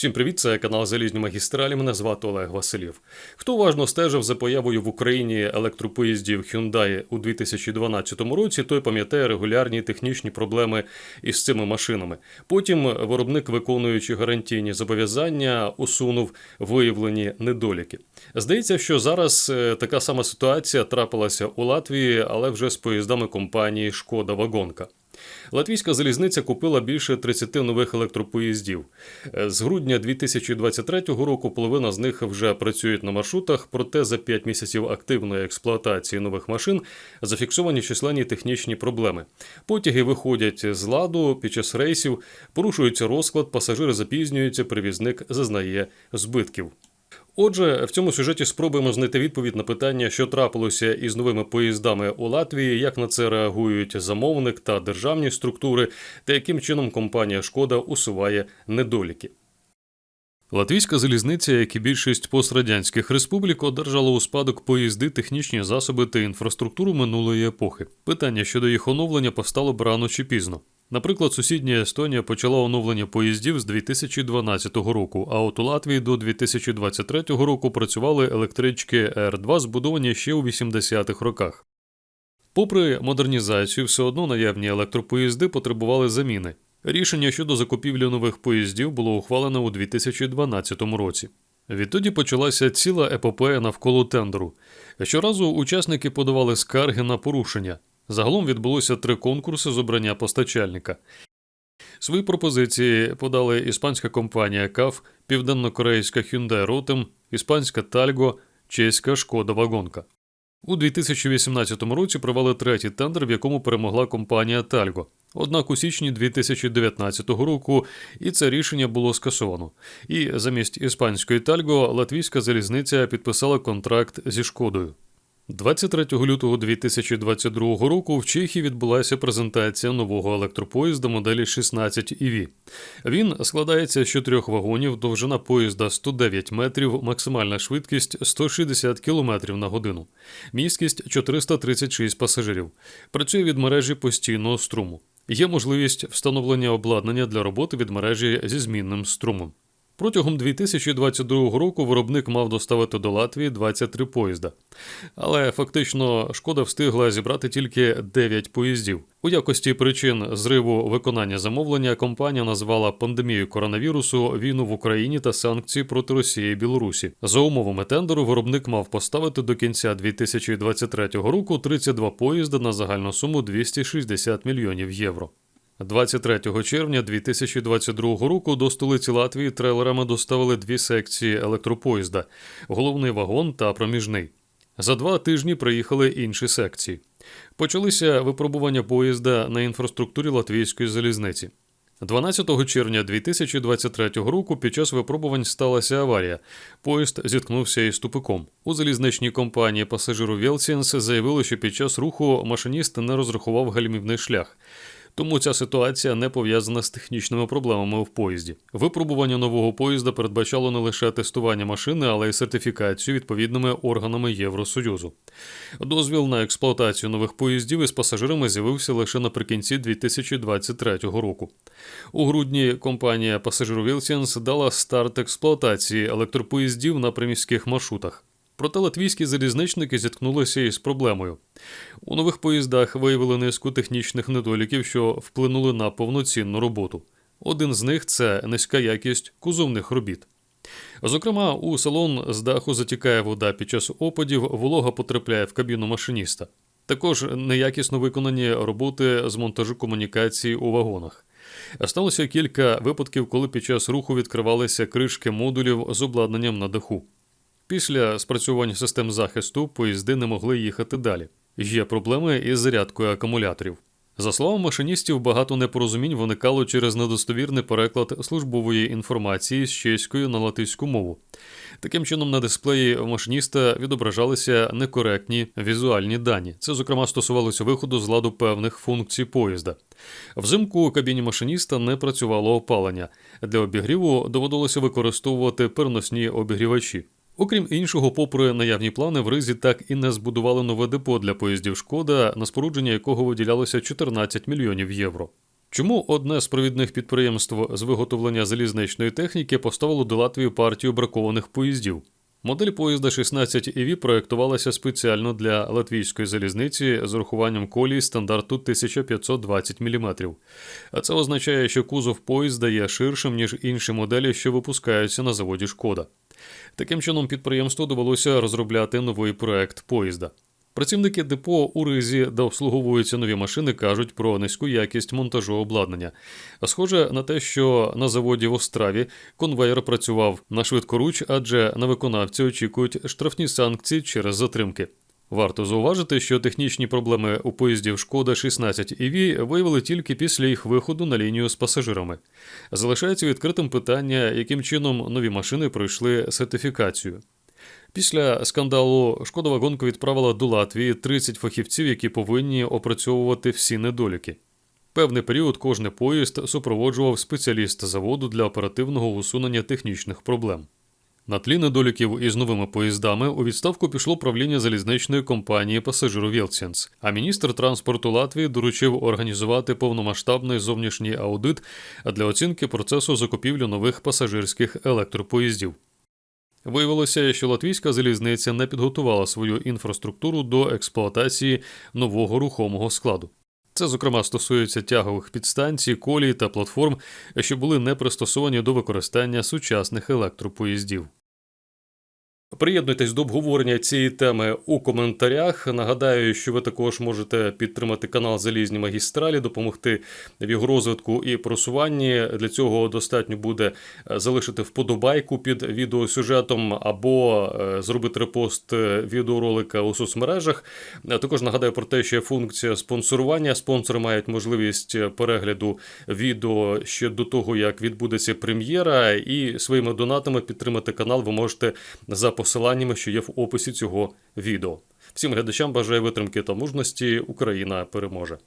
Всім привіт, це канал Залізні магістралі. Мене звати Олег Василів. Хто уважно стежив за появою в Україні електропоїздів Hyundai у 2012 році, той пам'ятає регулярні технічні проблеми із цими машинами. Потім виробник, виконуючи гарантійні зобов'язання, усунув виявлені недоліки. Здається, що зараз е, така сама ситуація трапилася у Латвії, але вже з поїздами компанії Шкода Вагонка. Латвійська залізниця купила більше 30 нових електропоїздів. Е, З грудня 2023 року половина з них вже працюють на маршрутах, проте за 5 місяців активної експлуатації нових машин зафіксовані численні технічні проблеми. Потяги виходять з ладу під час рейсів, порушується розклад, пасажири запізнюються, перевізник зазнає збитків. Отже, в цьому сюжеті спробуємо знайти відповідь на питання, що трапилося із новими поїздами у Латвії, як на це реагують замовник та державні структури, та яким чином компанія Шкода усуває недоліки. Латвійська залізниця, як і більшість пострадянських республік, одержала у спадок поїзди, технічні засоби та інфраструктуру минулої епохи. Питання щодо їх оновлення постало б рано чи пізно. Наприклад, сусідня Естонія почала оновлення поїздів з 2012 року, а от у Латвії до 2023 року працювали електрички Р2, збудовані ще у 80-х роках. Попри модернізацію, все одно наявні електропоїзди потребували заміни. Рішення щодо закупівлі нових поїздів було ухвалено у 2012 році. Відтоді почалася ціла епопея навколо тендеру. Щоразу учасники подавали скарги на порушення. Загалом відбулося три конкурси з обрання постачальника. Свої пропозиції подали іспанська компанія КАФ, південно-корейська Hyundai Rotem, іспанська Talgo, чеська Шкода Вагонка. У 2018 році провели третій тендер, в якому перемогла компанія Talgo. Однак у січні 2019 року і це рішення було скасовано. І замість іспанської Talgo латвійська залізниця підписала контракт зі шкодою. 23 лютого 2022 року в Чехії відбулася презентація нового електропоїзда моделі 16 EV. Він складається з чотирьох вагонів, довжина поїзда 109 метрів, максимальна швидкість 160 км на годину, міськість 436 пасажирів. Працює від мережі постійного струму. Є можливість встановлення обладнання для роботи від мережі зі змінним струмом. Протягом 2022 року виробник мав доставити до Латвії 23 поїзда. Але фактично шкода встигла зібрати тільки 9 поїздів. У якості причин зриву виконання замовлення компанія назвала пандемію коронавірусу, війну в Україні та санкції проти Росії і Білорусі. За умовами тендеру виробник мав поставити до кінця 2023 року 32 поїзда на загальну суму 260 мільйонів євро. 23 червня 2022 року до столиці Латвії трейлерами доставили дві секції електропоїзда головний вагон та проміжний. За два тижні приїхали інші секції. Почалися випробування поїзда на інфраструктурі латвійської залізниці. 12 червня 2023 року під час випробувань сталася аварія. Поїзд зіткнувся із тупиком. У залізничній компанії пасажиру Велсінс заявили, що під час руху машиніст не розрахував гальмівний шлях. Тому ця ситуація не пов'язана з технічними проблемами в поїзді. Випробування нового поїзда передбачало не лише тестування машини, але й сертифікацію відповідними органами Євросоюзу. Дозвіл на експлуатацію нових поїздів із пасажирами з'явився лише наприкінці 2023 року. У грудні компанія Вілсінс дала старт експлуатації електропоїздів на приміських маршрутах. Проте латвійські залізничники зіткнулися із проблемою. У нових поїздах виявили низку технічних недоліків, що вплинули на повноцінну роботу. Один з них це низька якість кузовних робіт. Зокрема, у салон з даху затікає вода під час опадів, волога потрапляє в кабіну машиніста. Також неякісно виконані роботи з монтажу комунікації у вагонах. Сталося кілька випадків, коли під час руху відкривалися кришки модулів з обладнанням на даху. Після спрацювання систем захисту поїзди не могли їхати далі. Є проблеми із зарядкою акумуляторів. За словами машиністів, багато непорозумінь виникало через недостовірний переклад службової інформації з чеської на латиську мову. Таким чином, на дисплеї машиніста відображалися некоректні візуальні дані. Це, зокрема, стосувалося виходу з ладу певних функцій поїзда. Взимку у кабіні машиніста не працювало опалення. Для обігріву доводилося використовувати переносні обігрівачі. Окрім іншого, попри наявні плани, в Ризі так і не збудували нове депо для поїздів шкода, на спорудження якого виділялося 14 мільйонів євро. Чому одне з провідних підприємств з виготовлення залізничної техніки поставило до Латвії партію бракованих поїздів? Модель поїзда 16 EV проєктувалася спеціально для латвійської залізниці з урахуванням колії стандарту 1520 мм. А це означає, що кузов поїзда є ширшим, ніж інші моделі, що випускаються на заводі Шкода. Таким чином, підприємству довелося розробляти новий проект поїзда. Працівники депо у ризі, де обслуговуються нові машини, кажуть про низьку якість монтажу обладнання. Схоже на те, що на заводі в Остраві конвейер працював на швидкоруч, адже на виконавці очікують штрафні санкції через затримки. Варто зауважити, що технічні проблеми у поїздів Шкода 16 EV виявили тільки після їх виходу на лінію з пасажирами. Залишається відкритим питання, яким чином нові машини пройшли сертифікацію. Після скандалу шкода вагонка відправила до Латвії 30 фахівців, які повинні опрацьовувати всі недоліки. Певний період кожний поїзд супроводжував спеціаліст заводу для оперативного усунення технічних проблем. На тлі недоліків із новими поїздами у відставку пішло правління залізничної компанії пасажиру Вілсінс, а міністр транспорту Латвії доручив організувати повномасштабний зовнішній аудит для оцінки процесу закупівлі нових пасажирських електропоїздів. Виявилося, що латвійська залізниця не підготувала свою інфраструктуру до експлуатації нового рухомого складу. Це, зокрема, стосується тягових підстанцій, колій та платформ, що були не пристосовані до використання сучасних електропоїздів. Приєднуйтесь до обговорення цієї теми у коментарях. Нагадаю, що ви також можете підтримати канал Залізні магістралі, допомогти в його розвитку і просуванні. Для цього достатньо буде залишити вподобайку під відеосюжетом або е, зробити репост відеоролика у соцмережах. Також нагадаю про те, що є функція спонсорування. Спонсори мають можливість перегляду відео ще до того, як відбудеться прем'єра, і своїми донатами підтримати канал ви можете за посиланнями, що є в описі цього відео. Всім глядачам бажаю витримки та мужності. Україна переможе.